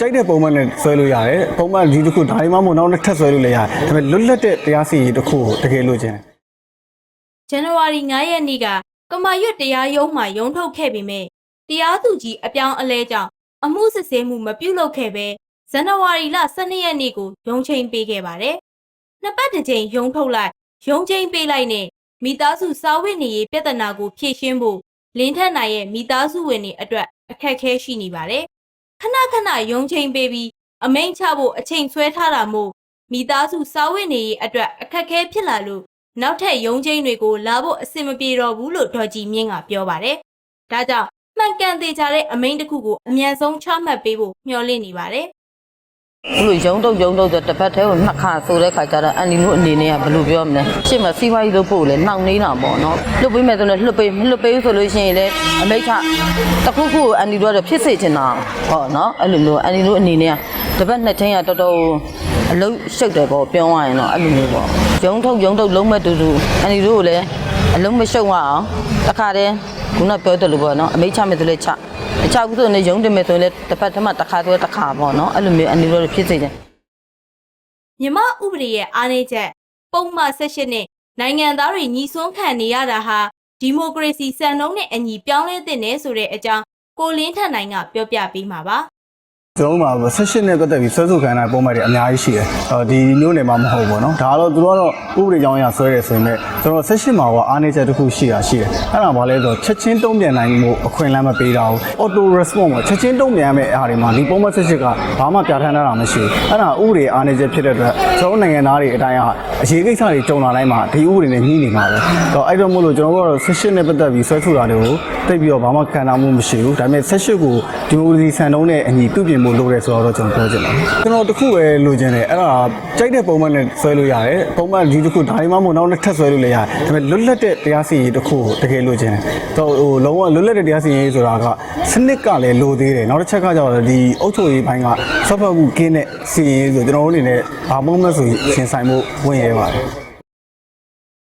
ကြိုက်တဲ့ပုံမှန်နဲ့ဆွဲလို့ရတယ်ပုံမှန်ဒီတစ်ခုဒါမှမဟုတ်နောက်တစ်ထပ်ဆွဲလို့လည်းရတယ်ဒါပေမဲ့လွတ်လပ်တဲ့တရားစီရင်တစ်ခုကိုတကယ်လို့ခြင်းဇန်နဝါရီ9ရက်နေ့ကကမာရွတ်တရားရုံးမှရုံးထုတ်ခဲ့ပေမဲ့တရားသူကြီးအပြောင်းအလဲကြောင့်အမှုစစ်ဆေးမှုမပြုလုပ်ခဲ့ပဲဇန်နဝါရီလ12ရက်နေ့ကိုရုံးချိန်ပေးခဲ့ပါတယ်။နှစ်ပတ်တစ်ကြိမ်ရုံးထုတ်လိုက်ရုံးချိန်ပေးလိုက်နဲ့မိသားစုစာဝတ်နေရေးပြဿနာကိုဖြေရှင်းဖို့လင်းထက်နိုင်ရဲ့မိသားစုဝင်တွေအတွက်အခက်အခဲရှိနေပါတယ်။ ခဏခဏရုံးချိန်ပေးပြီးအမိန့်ချဖို့အချိန်ဆွဲထားတာမို့မိသားစုစာဝတ်နေရေးအတွက်အခက်အခဲဖြစ်လာလို့နောက်ထပ်ရုံးချင်းတွေကိုလာဖို့အဆင်မပြေတော့ဘူးလို့ဒေါ်ကြည်မြင့်ကပြောပါတယ်။ဒါကြောင့်မှန်ကန်သေးကြတဲ့အမိန့်တစ်ခုကိုအမြန်ဆုံးချမှတ်ပေးဖို့မျှော်လင့်နေပါတယ်။ ဘလို့ရုံတုတ်ရုံတုတ်ဆိုတစ်ပတ်တည်းကိုနှစ်ခါဆိုတဲ့ခါကျတော့အန်ဒီတို့အနေနဲ့ကဘယ်လိုပြောမလဲရှေ့မှာစီးပွားရေးလုပ်ဖို့လဲနှောင့်နှေးတာပေါ့နော်လွတ်ပေးမယ်ဆိုတော့လွတ်ပေးမလွတ်ပေးဘူးဆိုလို့ရှိရင်လည်းအမိတ်ချတစ်ခုခုကိုအန်ဒီတို့ကတော့ဖြစ်စေချင်တာပေါ့နော်အဲ့လိုမျိုးအန်ဒီတို့အနေနဲ့ကတစ်ပတ်နှစ်ချင်းကတော်တော်အလုံးရှုပ်တယ်ပေါ့ပြောရရင်တော့အဲ့လိုမျိုးပေါ့ရုံထုပ်ရုံထုပ်လုံးမဲ့တူတူအန်ဒီတို့ကိုလည်းအလုံးမရှုပ်အောင်တခါတည်းခုနပြောတယ်လို့ပေါ့နော်အမိတ်ချမယ်ဆိုလဲချ အချောက်ဆိုနေရုံတင်မယ်ဆိုရင်လည်းတစ်ပတ်တစ်မှတစ်ခါဆိုတစ်ခါပေါ့နော်အဲ့လိုမျိုးအန်ဒီတို့ဖြစ်စေချင် မြမဥပဒေရဲ့အားနည်းချက်ပုံမှန်၁၈နဲ့နိုင်ငံသားတွေညီဆွမ်းခံနေရတာဟာဒီမိုကရေစီစံနှုန်းနဲ့အညီပြောင်းလဲသင့်တယ်ဆိုတဲ့အကြောင်းကိုလင်းထက်နိုင်ကပြောပြပေးမှာပါ ကျွန်တော်တို့မှာဆက်ရှင်နဲ့ပတ်သက်ပြီးဆွဲဆိုခံရတဲ့ပုံမှန်တွေအများကြီးရှိတယ်အော်ဒီမျိုးနယ်မှာမဟုတ်ဘူးเนาะဒါကတော့သူတို့ကတော့ဥပဒေကြောင်းအရဆွဲတယ်ဆိုရင်လည်း ကျွန်တော်ဆက်ရှင်မှာကအားနည်းချက်တစ်ခုရှိတာရှိတယ်အဲ့ဒါဘာလဲဆိုတော့ချက်ချင်းတုံ့ပြန်နိုင်မှုအခွင့်အလမ်းမပေးတာဘူး auto response ပေါ့ချက်ချင်းတုံ့ပြန်ရမယ့်အားတွေမှာဒီပုံမှန်ဆက်ရှင်ကဘာမှပြဋ္ဌာန်းထားတာမရှိဘူးအဲ့ဒါဥပဒေအားနည်းချက်ဖြစ်တဲ့အတွက်ကျွန်တော်နိုင်ငံသားတွေအတိုင်းအရေးကိစ္စတွေကြုံလာတိုင်းမှာဒီဥပဒေနဲ့ညှိနေမှာပဲတော့အဲ့တော့မို့လို့ကျွန်တော်တို့ကတော့ဆက်ရှင်နဲ့ပတ်သက်ပြီးဆွဲဆိုတာတွေကိုတိတ်ပြီးတော့ဘာမှခံစားမှုမရှိဘူးဒါပေမဲ့ဆက်ရှင်ကိုဒီမိုကရေစီစံနှုန်းနဲ့အညီပြုပြင်ဖို့လိုတယ်ဆိုတော့ကျွန်တော်ပြောချင်ပါတယ်ကျွန်တော်တခုပဲလိုချင်တယ်အဲ့ဒါကြိုက်တဲ့ပုံမှန်နဲ့ဆွဲလို့ရတယ်ပုံမှန်ဒီတခုဒါမှမဟုတ်နောက်တစ်ထပ်ဆွဲလို့လည်းရတယ်ဒါပေမဲ့လွတ်လပ်တဲ့တရားစီရင်တစ်ခုကိုတကယ်လိုချင်တယ်တော့ဟိုလုံးဝလွတ်လပ်တဲ့တရားစီရင်ဆိုတာကစနစ်ကလည်းလိုသေးတယ်နောက်တစ်ချက်ကကျတော့ဒီအုပ်ချုပ်ရေးဘိုင်းကဆော့ဖတ်မှုကင်းတဲ့စီရင်ဆိုကျွန်တော်တို့အနေနဲ့ဘာမှမဆိုရှင်ဆိုင်မှုဝင်ရဲပါတယ်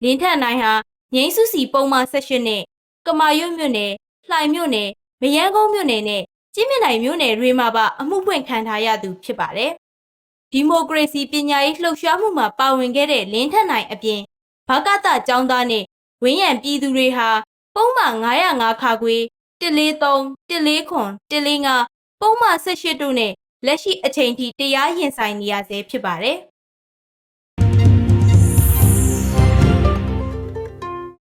လင်းထက်နိုင်ဟာငိမ့်စုစီပုံမှန်ဆက်ရှင်နဲ့ကမာရွတ်မြို့နယ်လှိုင်မြို့နယ်မရန်ကုန်မြို့နယ်နဲ့ကျင်းမြနိုင်မြို့နယ်တွေမှာပါအမှုဖွင့်ခံထားရသူဖြစ်ပါတယ်။ဒီမိုကရေစီပညာရေးလှုပ်ရှားမှုမှာပါဝင်ခဲ့တဲ့လင်းထက်နိုင်အပြင် ဘာကတចောင်းသားနဲ့ဝင်းရံပြည်သူတွေဟာပုံမှန်905ခါခွေ143 149 145ပုံမှန်18တို့နဲ့လက်ရှိအချိန်ထိတရားရင်ဆိုင်နေရဆဲဖြစ်ပါတယ်။